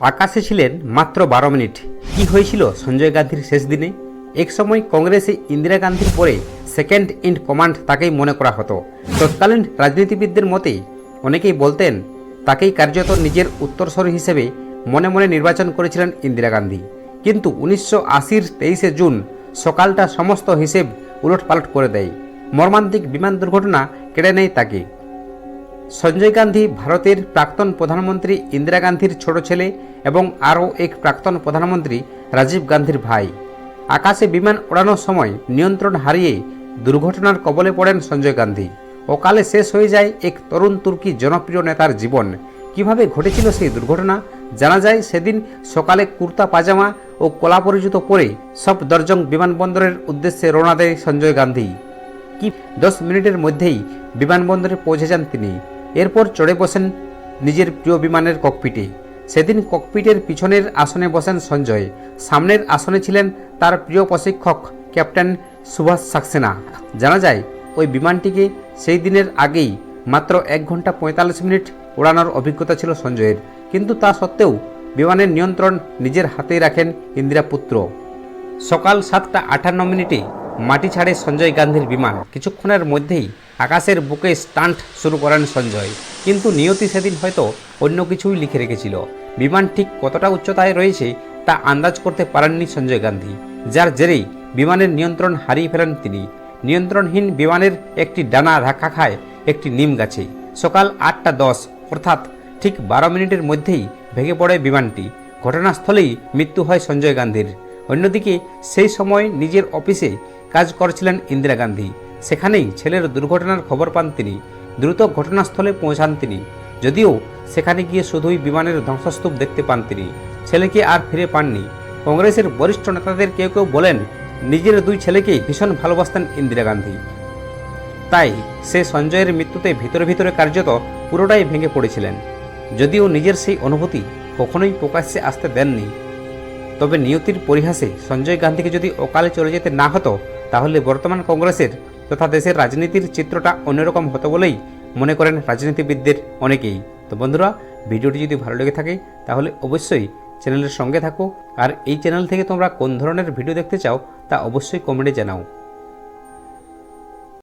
আকাশে ছিলেন মাত্র বারো মিনিট। কি হয়েছিল সঞ্জয় গান্ধীর শেষ দিনে? এক সময় কংগ্রেসে ইন্দিরা গান্ধীর পরে সেকেন্ড ইন কমান্ড তাকেই মনে করা হতো। তৎকালীন রাজনীতিবিদদের মতে, অনেকেই বলতেন, তাকেই কার্যত নিজের উত্তরস্বরী হিসেবে মনে মনে নির্বাচন করেছিলেন ইন্দিরা গান্ধী। কিন্তু উনিশশো আশির তেইশে জুন সকালটা সমস্ত হিসেব উলটপালট করে দেয়। মর্মান্তিক বিমান দুর্ঘটনা কেড়ে নেয় তাকে। সঞ্জয় গান্ধী ভারতের প্রাক্তন প্রধানমন্ত্রী ইন্দিরা গান্ধীর ছোট ছেলে এবং আরও এক প্রাক্তন প্রধানমন্ত্রী রাজীব গান্ধীর ভাই। আকাশে বিমান ওড়ানোর সময় নিয়ন্ত্রণ হারিয়ে দুর্ঘটনার কবলে পড়েন সঞ্জয় গান্ধী অকালে শেষ হয়ে যায় এক তরুণ তুর্কি জনপ্রিয় নেতার জীবন। কীভাবে ঘটেছিল সেই দুর্ঘটনা জানা যায় সেদিন সকালে কুর্তা পাজামা ও কলাপরিচিত পরে সব দর্জং বিমানবন্দরের উদ্দেশ্যে রওনা দেয় সঞ্জয় গান্ধী। কি দশ মিনিটের মধ্যেই বিমানবন্দরে পৌঁছে যান তিনি। এরপর চড়ে বসেন নিজের প্রিয় বিমানের ককপিটে। সেদিন ককপিটের পিছনের আসনে বসেন সঞ্জয়। সামনের আসনে ছিলেন তার প্রিয় প্রশিক্ষক ক্যাপ্টেন সুভাষ সাক্সেনা। জানা যায়, ওই বিমানটিকে সেই দিনের আগেই মাত্র এক ঘণ্টা পঁয়তাল্লিশ মিনিট ওড়ানোর অভিজ্ঞতা ছিল সঞ্জয়ের। কিন্তু তা সত্ত্বেও বিমানের নিয়ন্ত্রণ নিজের হাতেই রাখেন ইন্দিরা পুত্র। সকাল সাতটা আটান্ন মিনিটে মাটি ছাড়ে সঞ্জয় গান্ধীর বিমান। কিছুক্ষণের মধ্যেই আকাশের বুকে স্টান্ট শুরু করেন সঞ্জয়। কিন্তু নিয়তি সেদিন হয়তো অন্য কিছুই লিখে রেখেছিল। বিমান ঠিক কতটা উচ্চতায় রয়েছে তা আন্দাজ করতে পারেননি সঞ্জয় গান্ধী। যার জেরেই বিমানের নিয়ন্ত্রণ হারিয়ে ফেলেন তিনি। নিয়ন্ত্রণহীন বিমানের একটি ডানা ধাক্কা খায় একটি নিম গাছে। সকাল আটটা দশ, অর্থাৎ ঠিক বারো মিনিটের মধ্যেই ভেঙে পড়ে বিমানটি। ঘটনাস্থলেই মৃত্যু হয় সঞ্জয় গান্ধীর। অন্যদিকে সেই সময় নিজের অফিসে কাজ করছিলেন ইন্দিরা গান্ধী। সেখানেই ছেলের দুর্ঘটনার খবর পান তিনি। দ্রুত ঘটনাস্থলে পৌঁছান তিনি। যদিও সেখানে গিয়ে শুধুই বিমানের ধ্বংসস্তূপ দেখতে পান তিনি। ছেলেকে আর ফিরে পাননি। কংগ্রেসের বরিষ্ঠ নেতাদের কেউ কেউ বলেন, নিজের দুই ছেলেকেই ভীষণ ভালোবাসতেন ইন্দিরা গান্ধী। তাই সে সঞ্জয়ের মৃত্যুতে ভিতরে ভিতরে কার্যত পুরোটাই ভেঙে পড়েছিলেন। যদিও নিজের সেই অনুভূতি কখনোই প্রকাশ্যে আসতে দেননি। তবে নিয়তির পরিহাসে সঞ্জয় গান্ধীকে যদি অকালে চলে যেতে না হতো তাহলে বর্তমান কংগ্রেসের তথা দেশের রাজনীতির চিত্রটা অন্যরকম হতো বলেই মনে করেন রাজনীতিবিদদের অনেকেই। তো বন্ধুরা, ভিডিওটি যদি ভালো লেগে থাকে, তাহলে অবশ্যই চ্যানেলের সঙ্গে থাকো। আর এই চ্যানেল থেকে তোমরা কোন ধরনের ভিডিও দেখতে চাও, তা অবশ্যই কমেন্টে জানাও।